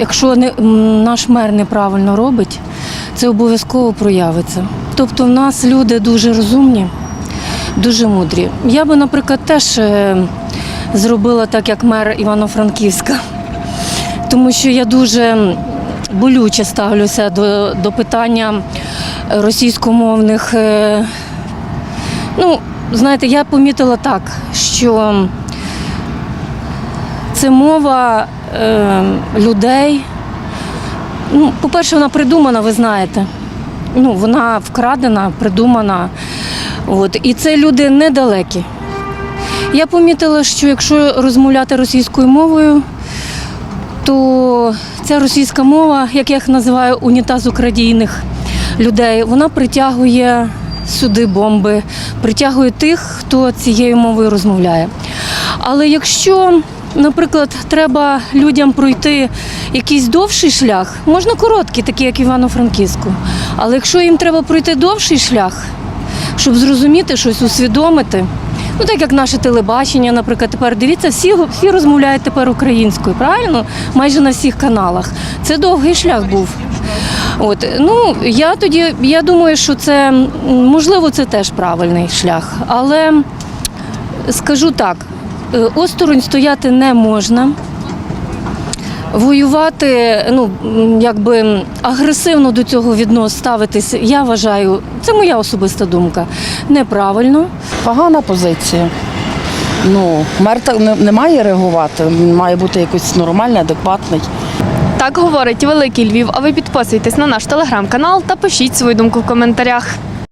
якщо не, наш мер неправильно робить, це обов'язково проявиться. Тобто в нас люди дуже розумні, дуже мудрі. Я би, наприклад, теж е, зробила так, як мер Івано-Франківська, тому що я дуже болюче ставлюся до, до питання російськомовних. е, Ну, знаєте, я помітила так, що це мова е, людей. Ну, по-перше, вона придумана, ви знаєте. Ну, вона вкрадена, придумана. От. І це люди недалекі. Я помітила, що якщо розмовляти російською мовою, то ця російська мова, як я їх називаю, унітаз українських людей, вона притягує сюди бомби, притягує тих, хто цією мовою розмовляє. Але якщо, наприклад, треба людям пройти якийсь довший шлях, можна короткий, такий як Івано-Франківську. Але якщо їм треба пройти довший шлях, щоб зрозуміти щось, усвідомити. Ну, так як наше телебачення, наприклад, тепер дивіться, всі, всі розмовляють тепер українською, правильно? Майже на всіх каналах. Це довгий шлях був. От, ну, я тоді, я думаю, що це можливо це теж правильний шлях. Але скажу так, осторонь стояти не можна. Воювати, ну якби агресивно до цього віднос ставитись, я вважаю, це моя особиста думка, неправильно. Погана позиція. Ну, мер так не, не має реагувати, він має бути якийсь нормальний, адекватний. Так говорить Великий Львів. А ви підписуйтесь на наш телеграм-канал та пишіть свою думку в коментарях.